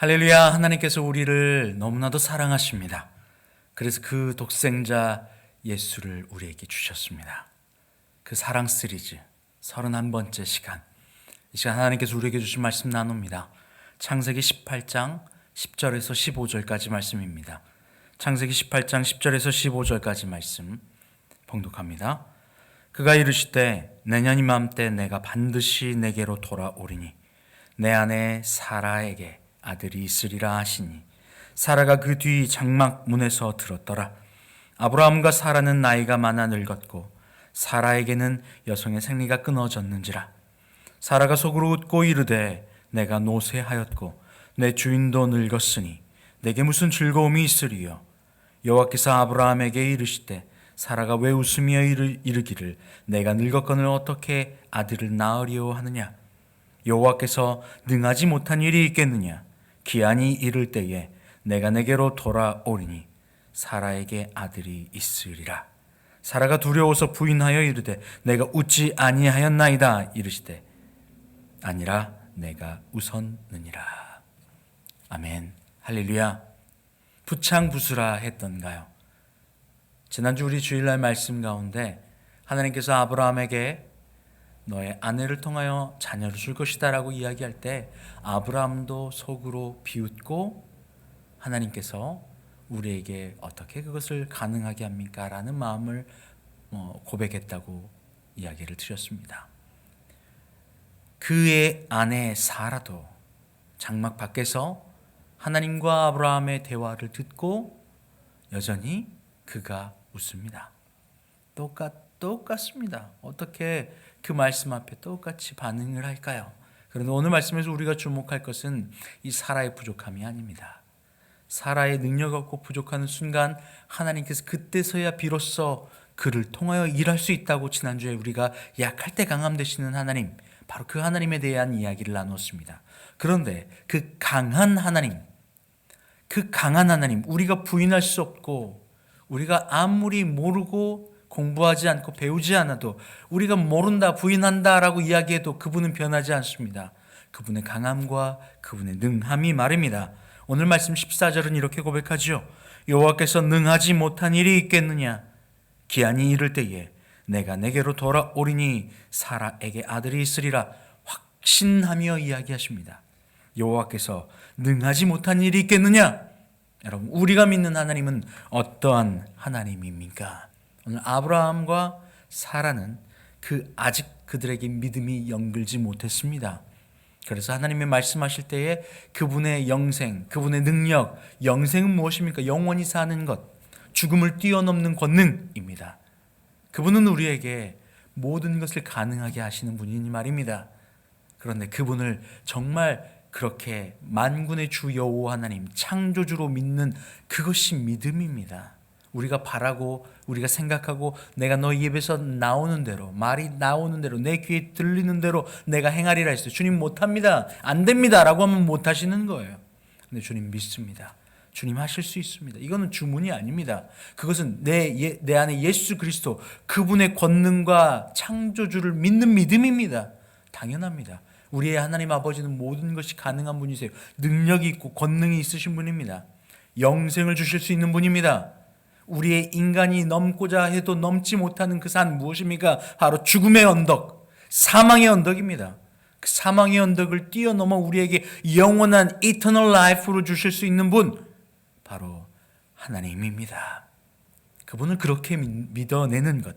할렐루야, 하나님께서 우리를 너무나도 사랑하십니다. 그래서 그 독생자 예수를 우리에게 주셨습니다. 그 사랑 시리즈 31번째 시간. 이 시간 하나님께서 우리에게 주신 말씀 나눕니다. 창세기 18장 10절에서 15절까지 말씀입니다. 창세기 18장 10절에서 15절까지 말씀 봉독합니다. 그가 이르시되 내년 이맘때 내가 반드시 내게로 돌아오리니 내 아내 사라에게 아들이 있으리라 하시니 사라가 그 뒤 장막 문에서 들었더라. 아브라함과 사라는 나이가 많아 늙었고 사라에게는 여성의 생리가 끊어졌는지라. 사라가 속으로 웃고 이르되 내가 노쇠하였고 내 주인도 늙었으니 내게 무슨 즐거움이 있으리요? 여호와께서 아브라함에게 이르시되 사라가 왜 웃으며 이르, 이르기를 내가 늙었거늘 어떻게 아들을 낳으리오 하느냐? 여호와께서 능하지 못한 일이 있겠느냐 기한이 이를 때에 내가 내게로 돌아오리니 사라에게 아들이 있으리라. 사라가 두려워서 부인하여 이르되 내가 웃지 아니하였나이다 이르시되 아니라 내가 웃었느니라. 아멘. 할렐루야. 부창부수라 했던가요? 지난주 우리 주일날 말씀 가운데 하나님께서 아브라함에게 너의 아내를 통하여 자녀를 줄 것이다라고 이야기할 때 아브라함도 속으로 비웃고 하나님께서 우리에게 어떻게 그것을 가능하게 합니까? 라는 마음을 어, 고백했다고 이야기를 드렸습니다. 그의 아내 사라도 장막 밖에서 하나님과 아브라함의 대화를 듣고 여전히 그가 웃습니다. 똑같 똑같습니다. 어떻게 그 말씀 앞에 똑같이 반응을 할까요? 그런데 오늘 말씀에서 우리가 주목할 것은 이 사라의 부족함이 아닙니다. 사라의 능력 없고 부족하는 순간 하나님께서 그때서야 비로소 그를 통하여 일할 수 있다고 지난주에 우리가 약할 때 강함 되시는 하나님 바로 그 하나님에 대한 이야기를 나누었습니다. 그런데 그 강한 하나님 그 강한 하나님 우리가 부인할 수 없고 우리가 아무리 모르고 공부하지 않고 배우지 않아도 우리가 모른다 부인한다라고 이야기해도 그분은 변하지 않습니다. 그분의 강함과 그분의 능함이 말입니다. 오늘 말씀 14절은 이렇게 고백하지요. 여호와께서 능하지 못한 일이 있겠느냐? 기한이 이를 때에 내가 내게로 돌아오리니 사라에게 아들이 있으리라 확신하며 이야기하십니다. 여호와께서 능하지 못한 일이 있겠느냐? 여러분, 우리가 믿는 하나님은 어떠한 하나님입니까? 오늘 아브라함과 사라는 그 아직 그들에게 믿음이 연결지 못했습니다. 그래서 하나님이 말씀하실 때에 그분의 영생, 그분의 능력, 영생은 무엇입니까? 영원히 사는 것, 죽음을 뛰어넘는 권능입니다. 그분은 우리에게 모든 것을 가능하게 하시는 분이니 말입니다. 그런데 그분을 정말 그렇게 만군의 주 여호와 하나님 창조주로 믿는 그것이 믿음입니다. 우리가 바라고 우리가 생각하고 내가 너희 입에서 나오는 대로 말이 나오는 대로 내 귀에 들리는 대로 내가 행하리라 했어요. 주님 못합니다. 안 됩니다라고 하면 못 하시는 거예요. 근데 주님 믿습니다. 주님 하실 수 있습니다. 이거는 주문이 아닙니다. 그것은 내, 예, 내 안에 예수 그리스도 그분의 권능과 창조주를 믿는 믿음입니다. 당연합니다. 우리의 하나님 아버지는 모든 것이 가능한 분이세요. 능력이 있고 권능이 있으신 분입니다. 영생을 주실 수 있는 분입니다. 우리의 인간이 넘고자 해도 넘지 못하는 그 산 무엇입니까? 바로 죽음의 언덕, 사망의 언덕입니다. 그 사망의 언덕을 뛰어넘어 우리에게 영원한 eternal life로 주실 수 있는 분, 바로 하나님입니다. 그분을 그렇게 믿어내는 것.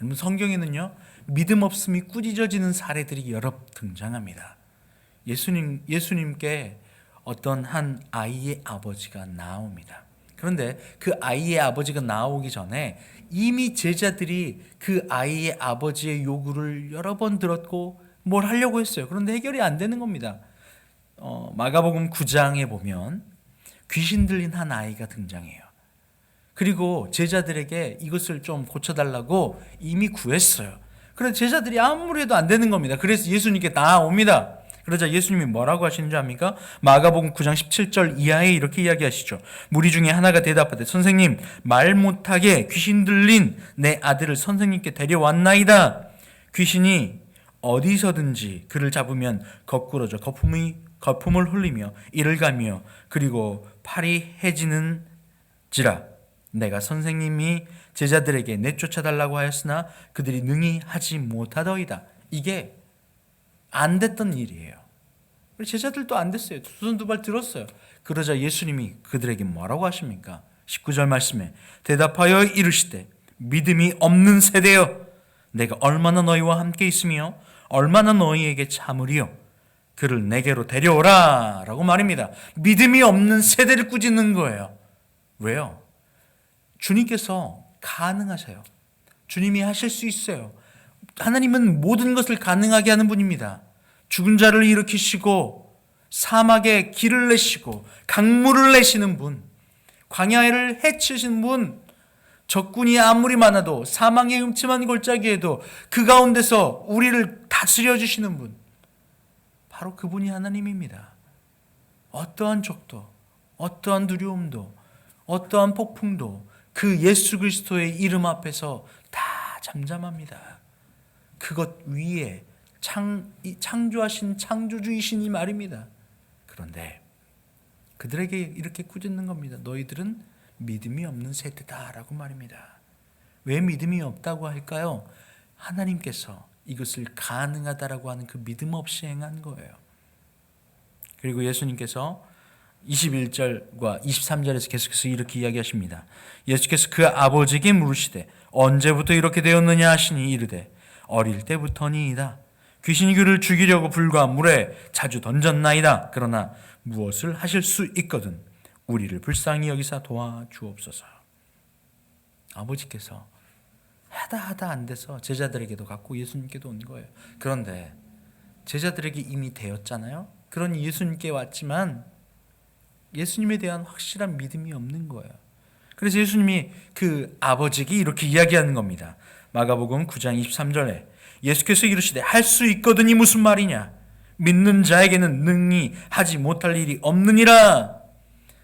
여러분 성경에는요 믿음 없음이 꾸짖어지는 사례들이 여러 등장합니다. 예수님 예수님께 어떤 한 아이의 아버지가 나옵니다. 그런데 그 아이의 아버지가 나오기 전에 이미 제자들이 그 아이의 아버지의 요구를 여러 번 들었고 뭘 하려고 했어요. 그런데 해결이 안 되는 겁니다. 어, 마가복음 9장에 보면 귀신 들린 한 아이가 등장해요. 그리고 제자들에게 이것을 좀 고쳐달라고 이미 구했어요. 그런데 제자들이 아무리 해도 안 되는 겁니다. 그래서 예수님께 나옵니다. 그러자 예수님이 뭐라고 하시는 줄 압니까? 마가복음 9장 17절 이하에 이렇게 이야기하시죠. 무리 중에 하나가 대답하되 선생님 말 못하게 귀신 들린 내 아들을 선생님께 데려왔나이다. 귀신이 어디서든지 그를 잡으면 거꾸러져 거품이 거품을 흘리며 이를 가며 그리고 팔이 해지는지라 내가 선생님이 제자들에게 내쫓아달라고 하였으나 그들이 능히 하지 못하더이다. 이게 안 됐던 일이에요. 우리 제자들도 안 됐어요. 두 손 두 발 들었어요. 그러자 예수님이 그들에게 뭐라고 하십니까? 19절 말씀에 대답하여 이르시되 믿음이 없는 세대여 내가 얼마나 너희와 함께 있으며 얼마나 너희에게 참으리요 그를 내게로 데려오라 라고 말입니다. 믿음이 없는 세대를 꾸짖는 거예요. 왜요? 주님께서 가능하세요. 주님이 하실 수 있어요. 하나님은 모든 것을 가능하게 하는 분입니다. 죽은 자를 일으키시고 사막에 길을 내시고 강물을 내시는 분, 광야를 해치신 분, 적군이 아무리 많아도 사망의 음침한 골짜기에도 그 가운데서 우리를 다스려 주시는 분, 바로 그분이 하나님입니다. 어떠한 적도, 어떠한 두려움도, 어떠한 폭풍도 그 예수 그리스도의 이름 앞에서 다 잠잠합니다. 그것 위에 창, 창조하신 창조주이신 이 말입니다. 그런데 그들에게 이렇게 꾸짖는 겁니다. 너희들은 믿음이 없는 세대다라고 말입니다. 왜 믿음이 없다고 할까요? 하나님께서 이것을 가능하다라고 하는 그 믿음 없이 행한 거예요. 그리고 예수님께서 21절과 23절에서 계속해서 이렇게 이야기하십니다. 예수께서 그 아버지에게 물으시되 언제부터 이렇게 되었느냐 하시니 이르되 어릴 때부터니이다. 귀신이 그를 죽이려고 불과 물에 자주 던졌나이다. 그러나 무엇을 하실 수 있거든 우리를 불쌍히 여기사 도와주옵소서. 아버지께서 하다 하다 안 돼서 제자들에게도 갖고 예수님께도 온 거예요. 그런데 제자들에게 이미 되었잖아요. 그런 예수님께 왔지만 예수님에 대한 확실한 믿음이 없는 거예요. 그래서 예수님이 그 아버지에게 이렇게 이야기하는 겁니다. 마가복음 9장 23절에 예수께서 이르시되 할 수 있거든이 무슨 말이냐? 믿는 자에게는 능히 하지 못할 일이 없느니라.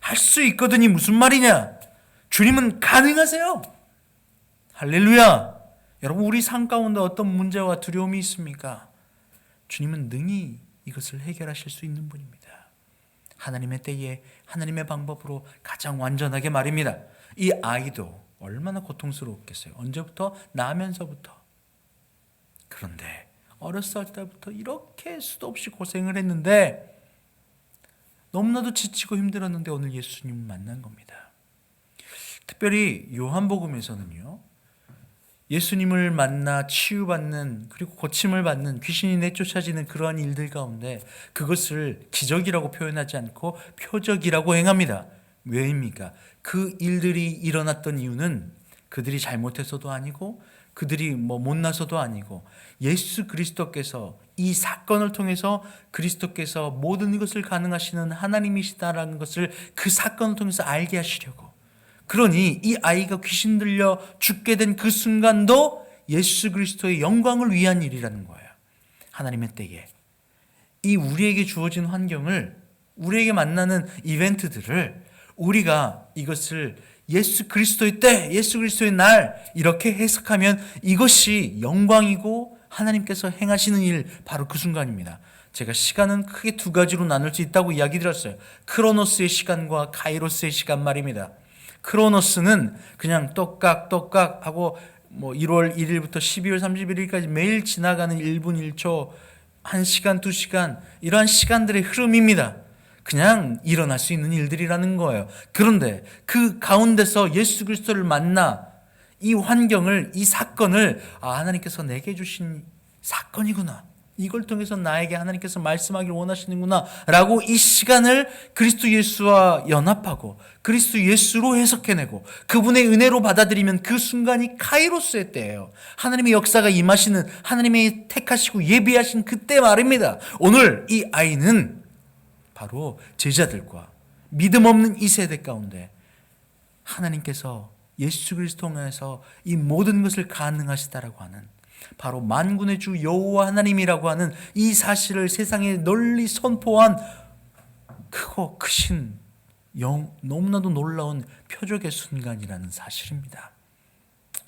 할 수 있거든이 무슨 말이냐? 주님은 가능하세요. 할렐루야. 여러분 우리 삶 가운데 어떤 문제와 두려움이 있습니까? 주님은 능히 이것을 해결하실 수 있는 분입니다. 하나님의 때에 하나님의 방법으로 가장 완전하게 말입니다. 이 아이도 얼마나 고통스러웠겠어요. 언제부터? 나면서부터. 그런데 어렸을 때부터 이렇게 수도 없이 고생을 했는데 너무나도 지치고 힘들었는데 오늘 예수님 만난 겁니다. 특별히 요한복음에서는요. 예수님을 만나 치유받는 그리고 고침을 받는 귀신이 내쫓아지는 그러한 일들 가운데 그것을 기적이라고 표현하지 않고 표적이라고 행합니다. 왜입니까? 그 일들이 일어났던 이유는 그들이 잘못해서도 아니고 그들이 뭐 못나서도 아니고 예수 그리스도께서 이 사건을 통해서 그리스도께서 모든 것을 가능하시는 하나님이시다라는 것을 그 사건을 통해서 알게 하시려고 그러니 이 아이가 귀신 들려 죽게 된 그 순간도 예수 그리스도의 영광을 위한 일이라는 거예요. 하나님의 때에 이 우리에게 주어진 환경을 우리에게 만나는 이벤트들을 우리가 이것을 예수 그리스도의 때, 예수 그리스도의 날 이렇게 해석하면 이것이 영광이고 하나님께서 행하시는 일 바로 그 순간입니다. 제가 시간은 크게 두 가지로 나눌 수 있다고 이야기 드렸어요. 크로노스의 시간과 카이로스의 시간 말입니다. 크로노스는 그냥 똑깍 똑깍 하고 뭐 1월 1일부터 12월 31일까지 매일 지나가는 1분 1초 1시간 2시간 이러한 시간들의 흐름입니다. 그냥 일어날 수 있는 일들이라는 거예요. 그런데 그 가운데서 예수 그리스도를 만나 이 환경을 이 사건을 아 하나님께서 내게 주신 사건이구나. 이걸 통해서 나에게 하나님께서 말씀하기를 원하시는구나 라고 이 시간을 그리스도 예수와 연합하고 그리스도 예수로 해석해내고 그분의 은혜로 받아들이면 그 순간이 카이로스의 때예요. 하나님의 역사가 임하시는 하나님의 택하시고 예비하신 그때 말입니다. 오늘 이 아이는 바로 제자들과 믿음 없는 이 세대 가운데 하나님께서 예수 그리스도 통해서 이 모든 것을 가능하시다라고 하는 바로 만군의 주 여호와 하나님이라고 하는 이 사실을 세상에 널리 선포한 크고 크신 영, 너무나도 놀라운 표적의 순간이라는 사실입니다.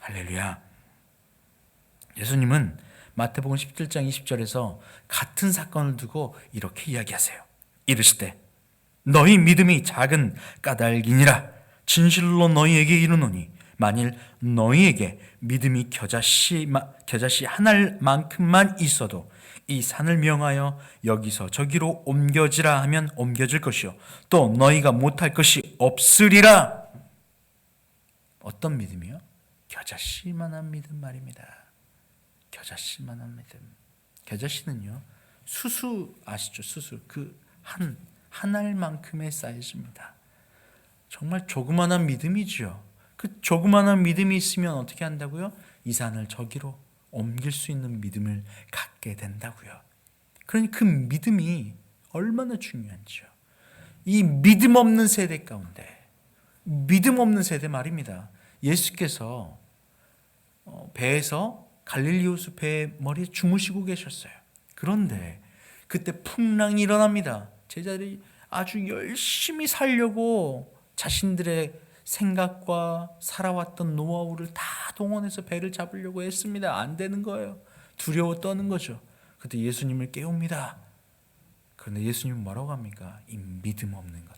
할렐루야. 예수님은 마태복음 17장 20절에서 같은 사건을 두고 이렇게 이야기하세요. 이르시되 너희 믿음이 작은 까닭이니라 진실로 너희에게 이르노니 만일 너희에게 믿음이 겨자씨 겨자씨 하나만큼만 있어도 이 산을 명하여 여기서 저기로 옮겨지라 하면 옮겨질 것이요 또 너희가 못할 것이 없으리라 어떤 믿음이요? 겨자씨만한 믿음 말입니다. 겨자씨만한 믿음. 겨자씨는요 수수 아시죠? 수수 그 한 한 알만큼의 사이즈입니다. 정말 조그만한 믿음이지요. 그 조그만한 믿음이 있으면 어떻게 한다고요? 이 산을 저기로 옮길 수 있는 믿음을 갖게 된다고요. 그러니 그 믿음이 얼마나 중요한지요. 이 믿음 없는 세대 가운데 믿음 없는 세대 말입니다. 예수께서 어, 배에서 갈릴리 호수 배 머리에 주무시고 계셨어요. 그런데 그때 풍랑이 일어납니다. 제자들이 아주 열심히 살려고 자신들의 생각과 살아왔던 노하우를 다 동원해서 배를 잡으려고 했습니다. 안 되는 거예요. 두려워 떠는 거죠. 그때 예수님을 깨웁니다. 그런데 예수님은 뭐라고 합니까? 이 믿음 없는 것들아.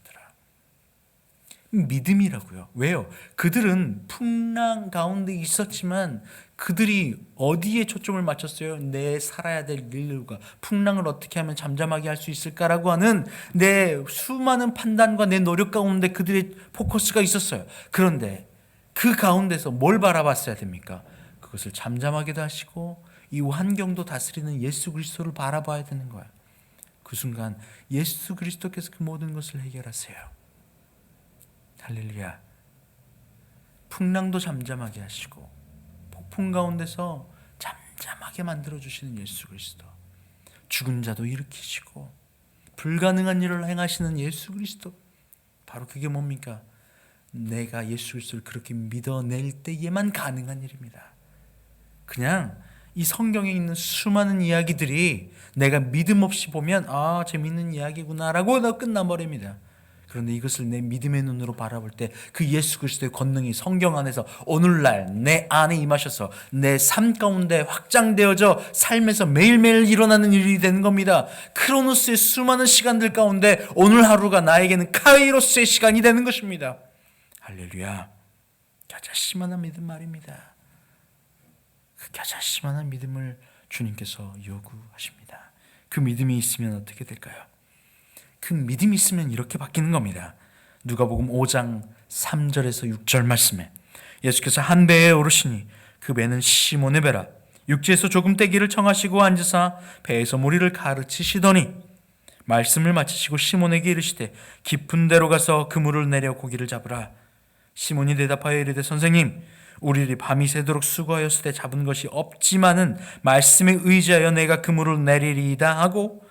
믿음이라고요. 왜요? 그들은 풍랑 가운데 있었지만 그들이 어디에 초점을 맞췄어요? 내 살아야 될 일과 풍랑을 어떻게 하면 잠잠하게 할 수 있을까라고 하는 내 수많은 판단과 내 노력 가운데 그들의 포커스가 있었어요. 그런데 그 가운데서 뭘 바라봤어야 됩니까? 그것을 잠잠하게도 하시고 이 환경도 다스리는 예수 그리스도를 바라봐야 되는 거야. 그 순간 예수 그리스도께서 그 모든 것을 해결하세요. 할렐루야. 풍랑도 잠잠하게 하시고 폭풍 가운데서 잠잠하게 만들어 주시는 예수 그리스도. 죽은 자도 일으키시고 불가능한 일을 행하시는 예수 그리스도. 바로 그게 뭡니까? 내가 예수 그리스도를 그렇게 믿어낼 때에만 가능한 일입니다. 그냥 이 성경에 있는 수많은 이야기들이 내가 믿음 없이 보면 아 재밌는 이야기구나라고 나 끝나버립니다. 그런데 이것을 내 믿음의 눈으로 바라볼 때 그 예수 그리스도의 권능이 성경 안에서 오늘날 내 안에 임하셔서 내 삶 가운데 확장되어져 삶에서 매일매일 일어나는 일이 되는 겁니다. 크로노스의 수많은 시간들 가운데 오늘 하루가 나에게는 카이로스의 시간이 되는 것입니다. 할렐루야. 겨자씨만한 믿음 말입니다. 그 겨자씨만한 믿음을 주님께서 요구하십니다. 그 믿음이 있으면 어떻게 될까요? 그 믿음이 있으면 이렇게 바뀌는 겁니다. 누가복음 5장 3절에서 6절 말씀에 예수께서 한 배에 오르시니 그 배는 시몬의 배라 육지에서 조금 떼기를 청하시고 앉으사 배에서 무리를 가르치시더니 말씀을 마치시고 시몬에게 이르시되 깊은 데로 가서 그물을 내려 고기를 잡으라 시몬이 대답하여 이르되 선생님 우리들이 밤이 새도록 수고하였을 때 잡은 것이 없지만은 말씀에 의지하여 내가 그물을 내리리이다 하고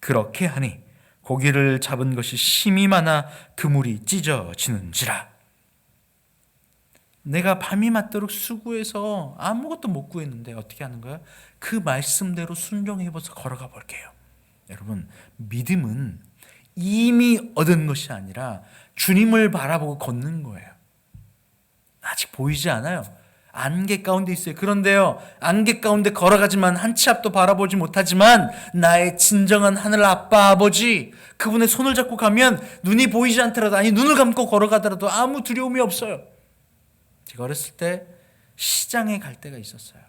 그렇게 하니 고기를 잡은 것이 심이 많아 그물이 찢어지는지라. 내가 밤이 맞도록 수고해서 아무것도 못 구했는데 어떻게 하는 거야? 그 말씀대로 순종해보서 걸어가 볼게요. 여러분, 믿음은 이미 얻은 것이 아니라 주님을 바라보고 걷는 거예요. 아직 보이지 않아요. 안개 가운데 있어요. 그런데요, 안개 가운데 걸어가지만 한 치 앞도 바라보지 못하지만 나의 진정한 하늘 아빠 아버지 그분의 손을 잡고 가면 눈이 보이지 않더라도 아니 눈을 감고 걸어가더라도 아무 두려움이 없어요. 제가 어렸을 때 시장에 갈 때가 있었어요.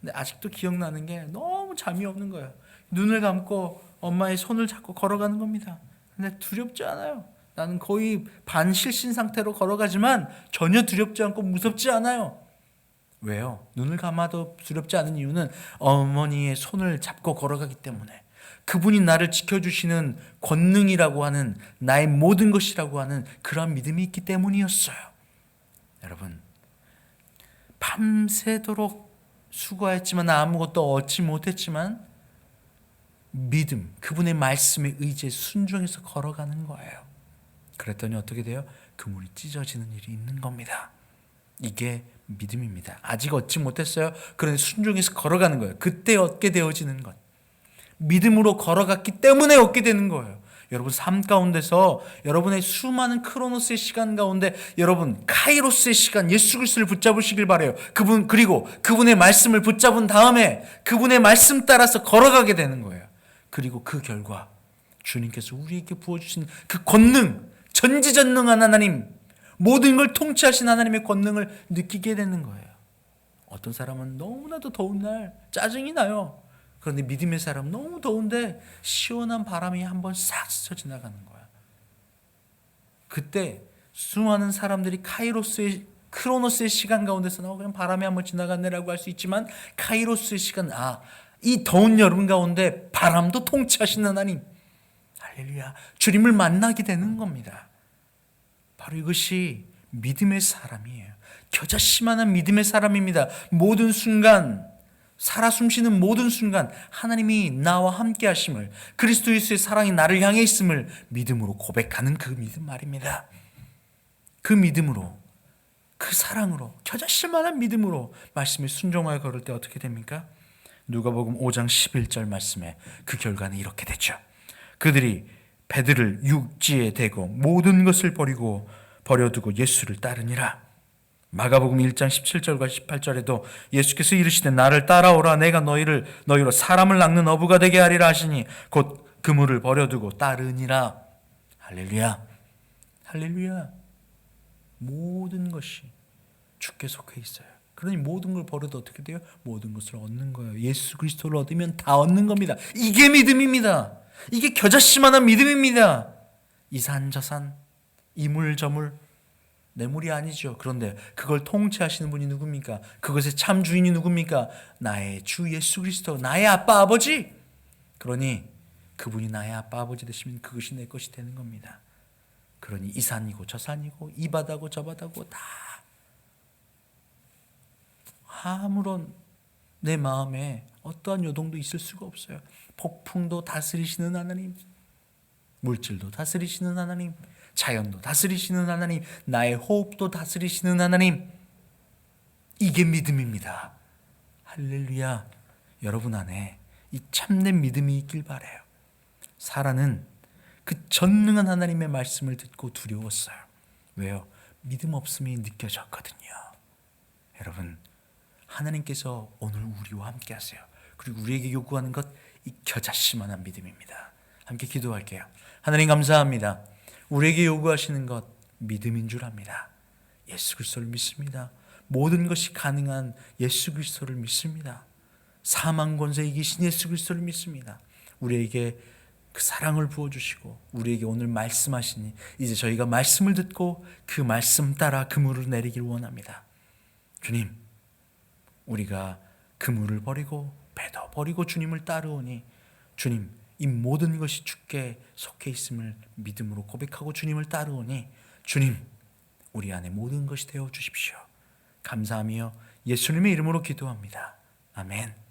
근데 아직도 기억나는 게 너무 잠이 없는 거예요. 눈을 감고 엄마의 손을 잡고 걸어가는 겁니다. 근데 두렵지 않아요. 나는 거의 반실신 상태로 걸어가지만 전혀 두렵지 않고 무섭지 않아요. 왜요? 눈을 감아도 두렵지 않은 이유는 어머니의 손을 잡고 걸어가기 때문에 그분이 나를 지켜주시는 권능이라고 하는 나의 모든 것이라고 하는 그러한 믿음이 있기 때문이었어요. 여러분, 밤새도록 수고했지만 아무것도 얻지 못했지만 믿음, 그분의 말씀에 의지해 순종해서 걸어가는 거예요. 그랬더니 어떻게 돼요? 그물이 찢어지는 일이 있는 겁니다. 이게 믿음입니다. 아직 얻지 못했어요. 그런데 순종해서 걸어가는 거예요. 그때 얻게 되어지는 것. 믿음으로 걸어갔기 때문에 얻게 되는 거예요. 여러분 삶 가운데서 여러분의 수많은 크로노스의 시간 가운데 여러분 카이로스의 시간 예수 그리스도를 붙잡으시길 바래요. 그분 그리고 그분의 말씀을 붙잡은 다음에 그분의 말씀 따라서 걸어가게 되는 거예요. 그리고 그 결과 주님께서 우리에게 부어 주신 그 권능, 전지전능한 하나님, 모든 걸 통치하신 하나님의 권능을 느끼게 되는 거예요. 어떤 사람은 너무나도 더운 날 짜증이 나요. 그런데 믿음의 사람 너무 더운데 시원한 바람이 한번 싹 스쳐 지나가는 거야. 그때 수많은 사람들이 카이로스의 크로노스의 시간 가운데서 나 그냥 바람이 한번 지나갔네라고 할 수 있지만 카이로스의 시간 아 이 더운 여름 가운데 바람도 통치하시는 하나님 할렐루야 주님을 만나게 되는 겁니다. 바로 이것이 믿음의 사람이에요. 겨자씨만한 믿음의 사람입니다. 모든 순간 살아 숨쉬는 모든 순간 하나님이 나와 함께 하심을 그리스도 예수의 사랑이 나를 향해 있음을 믿음으로 고백하는 그 믿음 말입니다. 그 믿음으로 그 사랑으로 겨자씨만한 믿음으로 말씀에 순종하여 걸을 때 어떻게 됩니까? 누가복음 5장 11절 말씀에 그 결과는 이렇게 되죠. 그들이 배들을 육지에 대고 모든 것을 버리고 버려두고 예수를 따르니라. 마가복음 1장 17절과 18절에도 예수께서 이르시되 나를 따라오라 내가 너희를 너희로 사람을 낚는 어부가 되게 하리라 하시니 곧 그물을 버려두고 따르니라. 할렐루야. 할렐루야. 모든 것이 주께 속해 있어요. 그러니 모든 걸 버려도 어떻게 돼요? 모든 것을 얻는 거예요. 예수 그리스도를 얻으면 다 얻는 겁니다. 이게 믿음입니다. 이게 겨자씨만한 믿음입니다. 이산저산, 이물저물, 뇌물이 아니죠. 그런데 그걸 통치하시는 분이 누굽니까? 그것의 참 주인이 누굽니까? 나의 주 예수 그리스도, 나의 아빠 아버지. 그러니 그분이 나의 아빠 아버지 되시면 그것이 내 것이 되는 겁니다. 그러니 이 산이고 저 산이고 이 바다고 저 바다고 다 아무런 내 마음에 어떠한 요동도 있을 수가 없어요. 폭풍도 다스리시는 하나님, 물질도 다스리시는 하나님, 자연도 다스리시는 하나님, 나의 호흡도 다스리시는 하나님. 이게 믿음입니다. 할렐루야. 여러분 안에 이 참된 믿음이 있길 바래요. 사라는 그 전능한 하나님의 말씀을 듣고 두려웠어요. 왜요? 믿음 없음이 느껴졌거든요. 여러분, 하나님께서 오늘 우리와 함께 하세요. 그리고 우리에게 요구하는 것, 이 겨자씨만한 믿음입니다. 함께 기도할게요. 하나님 감사합니다. 우리에게 요구하시는 것, 믿음인 줄 압니다. 예수 그리스도를 믿습니다. 모든 것이 가능한 예수 그리스도를 믿습니다. 사망 권세 이기신 예수 그리스도를 믿습니다. 우리에게 그 사랑을 부어 주시고 우리에게 오늘 말씀하시니 이제 저희가 말씀을 듣고 그 말씀 따라 그물을 내리길 원합니다. 주님, 우리가 그물을 버리고 배도 버리고 주님을 따르오니 주님 이 모든 것이 주께 속해 있음을 믿음으로 고백하고 주님을 따르오니 주님 우리 안에 모든 것이 되어 주십시오. 감사하며 예수님의 이름으로 기도합니다. 아멘.